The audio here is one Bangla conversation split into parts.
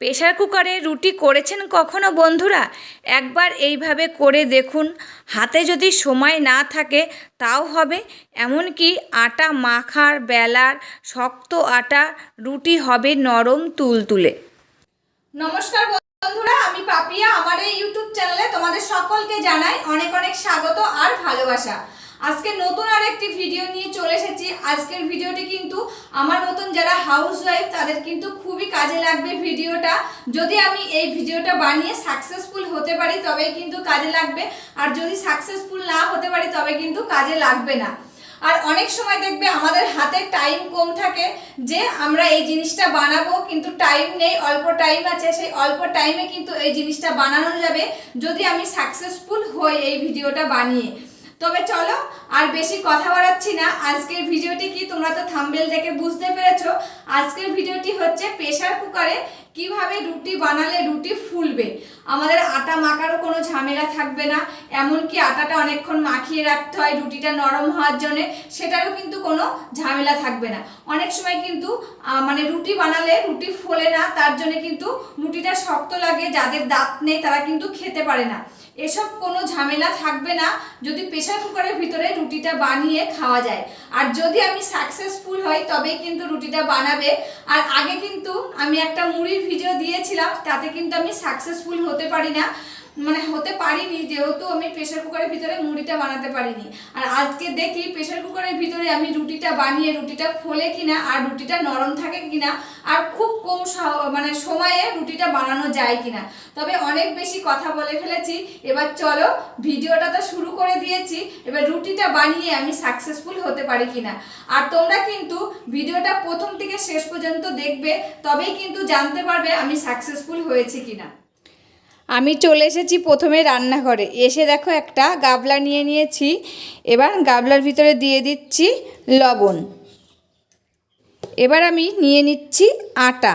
প্রেশার কুকারে রুটি করেছেন কখনো বন্ধুরা? একবার এইভাবে করে দেখুন। হাতে যদি সময় না থাকে, তাও হবে। এমনকি আটা মাখার বেলার শক্ত আটা রুটি হবে নরম তুলতুলে। নমস্কার বন্ধুরা, আমি পাপিয়া। আমার এই ইউটিউব চ্যানেলে তোমাদের সকলকে জানাই অনেক অনেক স্বাগত আর ভালোবাসা। আজকে নতুন আর একটি ভিডিও নিয়ে চলে এসেছি। আজকের ভিডিওটি কিন্তু আমার মতন যারা হাউস ওয়াইফ তাদের কিন্তু খুবই কাজে লাগবে ভিডিওটা যদি আমি এই ভিডিওটা বানিয়ে সাকসেসফুল হতে পারি, তবেই কিন্তু কাজে লাগবে। আর যদি সাকসেসফুল না হতে পারি, তবে কিন্তু কাজে লাগবে না। আর অনেক সময় দেখবে আমাদের হাতে টাইম কম থাকে যে আমরা এই জিনিসটা বানাবো, কিন্তু টাইম নেই, অল্প টাইম আছে। সেই অল্প টাইমে কিন্তু এই জিনিসটা বানানো যাবে যদি আমি সাকসেসফুল হই এই ভিডিওটা বানিয়ে। তবে চলো, আর বেশি কথা বাড়াচ্ছি না। আজকের ভিডিওটি কি তোমরা তো থাম্বেল দেখে বুঝতে পেরেছ? আজকের ভিডিওটি হচ্ছে প্রেসার কুকারে কীভাবে রুটি বানালে রুটি ফুলবে। আমাদের আটা মাখারও কোনো ঝামেলা থাকবে না, এমনকি আটাটা অনেকক্ষণ মাখিয়ে রাখতে হয় রুটিটা নরম হওয়ার জন্য, সেটারও কিন্তু কোনো ঝামেলা থাকবে না। অনেক সময় কিন্তু মানে রুটি বানালে রুটি ফোলে না, তার জন্য কিন্তু রুটিটা শক্ত লাগে, যাদের দাঁত নেই তারা কিন্তু খেতে পারে না। এসব কোনো ঝামেলা থাকবে না যদি প্রেশার কুকারের ভিতরে রুটিটা বানিয়ে খাওয়া যায়। আর যদি আমি সাকসেসফুল হই তবে কিন্তু রুটিটা বানাবে। আর আগে কিন্তু আমি একটা মুড়ির ভিডিও দিয়েছিলাম, তাতে কিন্তু আমি সাকসেসফুল হতে পারি না। মানে হতে পারিনি, যেহেতু আমি প্রেশার কুকারের ভিতরে মুড়িটা বানাতে পারিনি। আর আজকে দেখি প্রেশার কুকারের ভিতরে আমি রুটিটা বানিয়ে রুটিটা ফোলে কিনা আর রুটিটা নরম থাকে কিনা আর খুব কম মানে সময়ে রুটিটা বানানো যায় কিনা। তবে অনেক বেশি কথা বলে ফেলেছি। এবার চলো, ভিডিওটা তো শুরু করে দিয়েছি। এবার রুটিটা বানিয়ে আমি সাকসেসফুল হতে পারি কিনা। আর তোমরা কিন্তু ভিডিওটা প্রথম থেকে শেষ পর্যন্ত দেখবে, তবেই কিন্তু জানতে পারবে আমি সাকসেসফুল হয়েছি কিনা। আমি চলে এসেছি প্রথমে রান্নাঘরে। এসে দেখো একটা গাবলা নিয়ে নিয়েছি। এবার গাবলার ভিতরে দিয়ে দিচ্ছি লবণ। এবার আমি নিয়ে নিচ্ছি আটা।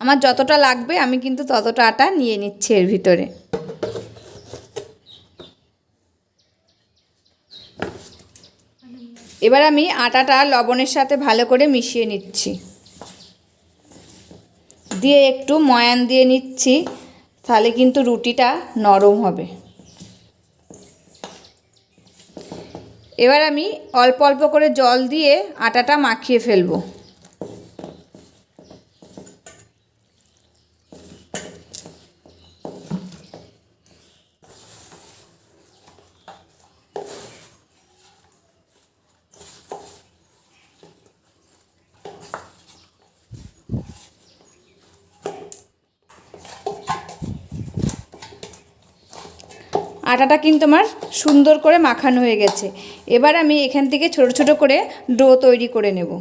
আমার যতটা লাগবে আমি কিন্তু ততটা আটা নিয়ে নিচ্ছি এর ভিতরে। এবার আমি আটাটা লবণের সাথে ভালো করে মিশিয়ে নিচ্ছি। দিয়ে একটু ময়ান দিয়ে নিচ্ছি, তাহলে কিন্তু রুটিটা নরম হবে। এবার আমি অল্প অল্প করে জল দিয়ে আটাটা মাখিয়ে ফেলব। আটাটা কিন্তু আমার সুন্দর করে মাখানো হয়ে গেছে। এবার আমি এখান থেকে ছোট ছোট করে ডো তৈরি করে নেব।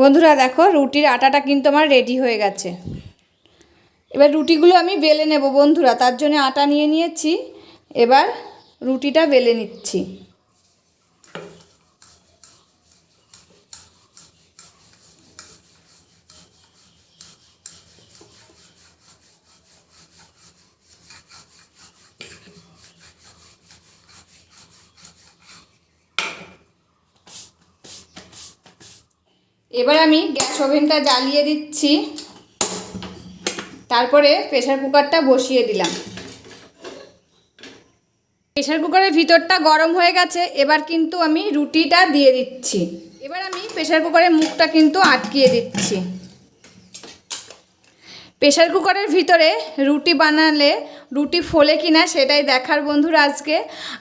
বন্ধুরা দেখো, রুটির আটাটা কিন্তু আমার রেডি হয়ে গেছে। এবার রুটিগুলো আমি বেলে নেব বন্ধুরা, তার জন্য আটা নিয়ে নিয়েছি। এবার রুটিটা বেলে নিচ্ছি। এবার আমি গ্যাস ওভেনটা জ্বালিয়ে দিচ্ছি। তারপরে প্রেসার কুকারটা বসিয়ে দিলাম। প্রেসার কুকারের ভিতরটা গরম হয়ে গেছে, এবার কিন্তু আমি রুটিটা দিয়ে দিচ্ছি। এবার আমি প্রেশার কুকারের মুখটা কিন্তু আটকিয়ে দিচ্ছি। প্রেসার কুকারের ভিতরে রুটি বানালে, রুটি ফোলে কি না সেটাই দেখার বন্ধুরা আজকে।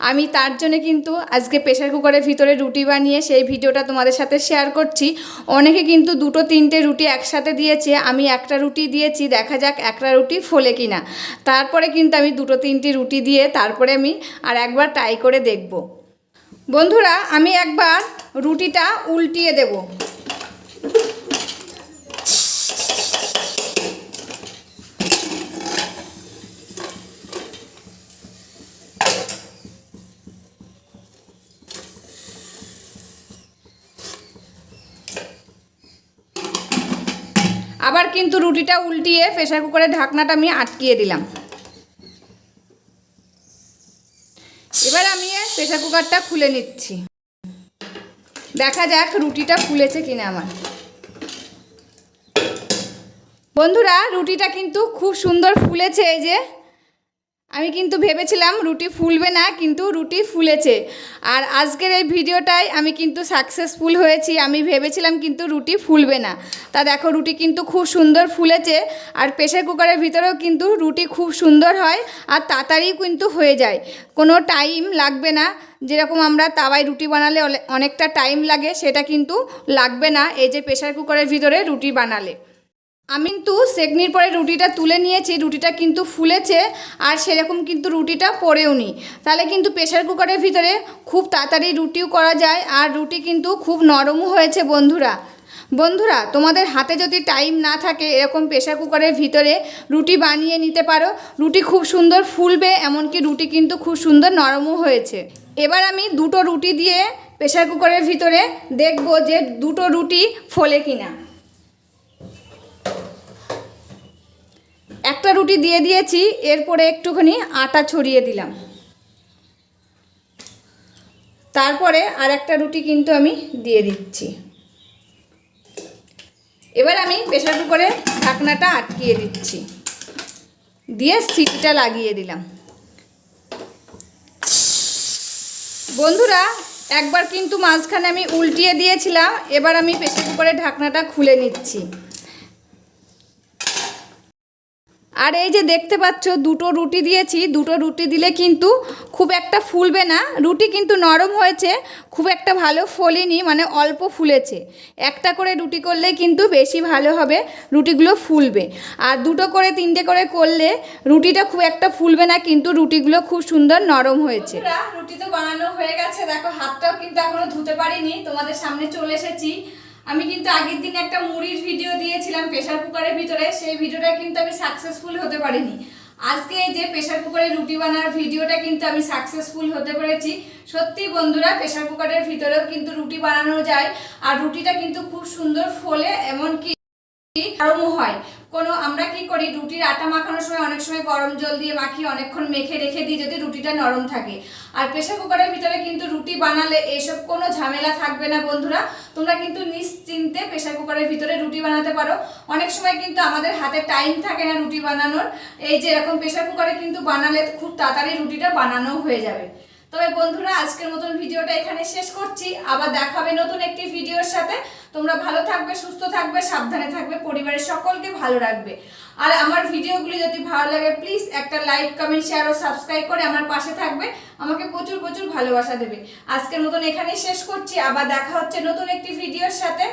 আমি তার জন্য কিন্তু আজকে প্রেসার কুকারের ভিতরে রুটি বানিয়ে সেই ভিডিওটা তোমাদের সাথে শেয়ার করছি। অনেকে কিন্তু দুটো, তিনটে রুটি একসাথে দিয়েছে, আমি একটা রুটি দিয়েছি, দেখা যাক একটা রুটি ফোলে কিনা। তারপরে কিন্তু আমি দুটো, তিনটি রুটি দিয়ে তারপরে আমি আর একবার ট্রাই করে দেখব। বন্ধুরা, আমি একবার রুটিটা উল্টিয়ে দেবো আবার কিন্তু রুটিটা উল্টিয়ে প্রেশার কুকারের ঢাকনাটা আমি আটকিয়ে দিলাম। এবার আমি প্রেশার কুকারটা খুলে নিচ্ছি। দেখা যাক রুটিটা ফুলেছে কিনা আমার। বন্ধুরা, রুটিটা কিন্তু খুব সুন্দর ফুলেছে এই যে। আমি কিন্তু ভেবেছিলাম রুটি ফুলবে না, কিন্তু রুটি ফুলেছে। আর আজকের এই ভিডিওটাই আমি কিন্তু সাকসেসফুল হয়েছি, আমি ভেবেছিলাম কিন্তু রুটি ফুলবে না। তা দেখো, রুটি কিন্তু খুব সুন্দর ফুলেছে, আর প্রেশার কুকারের ভিতরেও কিন্তু রুটি খুব সুন্দর হয়, আর তাড়াতাড়ি কিন্তু হয়ে যায়। কোনো টাইম লাগবে না, যেরকম আমরা তাওয়ায় রুটি বানালে অনেকটা টাইম লাগে, সেটা কিন্তু লাগবে না, এই যে প্রেশার কুকারের ভিতরে রুটি বানালে। আমি কিন্তু সেকনির পরে রুটিটা তুলে নিয়েছি, রুটিটা কিন্তু ফুলেছে আর সেরকম কিন্তু রুটিটা পড়েও নি। তাহলে কিন্তু প্রেশার কুকারের ভিতরে খুব তাড়াতাড়ি রুটিও করা যায় আর রুটি কিন্তু খুব নরমও হয়েছে বন্ধুরা। বন্ধুরা, তোমাদের হাতে যদি টাইম না থাকে এরকম প্রেশার কুকারের ভিতরে রুটি বানিয়ে নিতে পারো। রুটি খুব সুন্দর ফুলবে, এমনকি রুটি কিন্তু খুব সুন্দর নরমও হয়েছে। এবার আমি দুটো রুটি দিয়ে প্রেশার কুকারের ভিতরে দেখব যে দুটো রুটি ফোলে কিনা। একটা রুটি দিয়ে দিয়েছি, এরপরে একটুখানি আটা ছড়িয়ে দিলাম। তারপরে আর একটা রুটি কিন্তু আমি দিয়ে দিচ্ছি। এবার আমি প্রেশার কুকারে ঢাকনাটা আটকিয়ে দিচ্ছি। দিয়ে সিটিটা লাগিয়ে দিলাম। বন্ধুরা, একবার কিন্তু মাঝখানে আমি উল্টিয়ে দিয়েছিলাম, এবার আমি প্রেশার কুকারের ঢাকনাটা খুলে নিচ্ছি। আর এই যে দেখতে পাচ্ছ, দুটো রুটি দিয়েছি। দুটো রুটি দিলে কিন্তু খুব একটা ফুলবে না। রুটি কিন্তু নরম হয়েছে, খুব একটা ভালো ফোলেনি মানে অল্প ফুলেছে। একটা করে রুটি করলে কিন্তু বেশি ভালো হবে, রুটিগুলো ফুলবে। আর দুটো করে, তিনটে করে করলে রুটিটা খুব একটা ফুলবে না, কিন্তু রুটিগুলো খুব সুন্দর নরম হয়েছে। রুটি তো বানানো হয়ে গেছে। দেখো, হাতটাও কিন্তু এখনও ধুতে পারিনি। তোমাদের সামনে চলে এসেছি। আমি কিন্তু আগের দিন একটা মুড়ির ভিডিও দিয়েছিলাম প্রেশার কুকারের ভিতরে, সেই ভিডিওটা কিন্তু আমি সাকসেসফুল হতে পারিনি। আজকে যে প্রেশার কুকারে রুটি বানার ভিডিওটা কিন্তু আমি সাকসেসফুল হতে পেরেছি। সত্যি বন্ধুরা প্রেশার কুকারের ভিতরেও কিন্তু রুটি বানানো যায়, আর রুটিটা কিন্তু খুব সুন্দর ফোলে, এমনকি নরমও হয়। কোনো আমরা কি করি, রুটির আটা মাখানোর সময় অনেক সময় গরম জল দিয়ে মাখি, অনেকক্ষণ মেখে রেখে দিই যদি রুটিটা নরম থাকে। আর প্রেশার কুকারের ভিতরে কিন্তু রুটি বানালে এসব কোনো ঝামেলা থাকবে না বন্ধুরা। তোমরা কিন্তু নিশ্চিন্তে প্রেশার কুকারের ভিতরে রুটি বানাতে পারো। অনেক সময় কিন্তু আমাদের হাতে টাইম থাকে না রুটি বানানোর। এই যে এরকম প্রেশার কুকারে কিন্তু বানালে খুব তাড়াতাড়ি রুটিটা বানানো হয়ে যাবে। তবে বন্ধুরা, আজকের মতন ভিডিওটা এখানে শেষ করছি। আবার দেখাবে নতুন একটি ভিডিওর সাথে। তোমরা ভালো থাকবে, সুস্থ থাকবে, সাবধানে থাকবে, পরিবারের সকলকে ভালো রাখবে। আর আমার ভিডিওগুলি যদি ভালো লাগে প্লিজ একটা লাইক কমেন্ট শেয়ার ও সাবস্ক্রাইব করে আমার পাশে থাকবে। আমাকে প্রচুর প্রচুর ভালোবাসা দেবে। আজকের মতন এখানেই শেষ করছি। আবার দেখা হচ্ছে নতুন একটি ভিডিওর সাথে।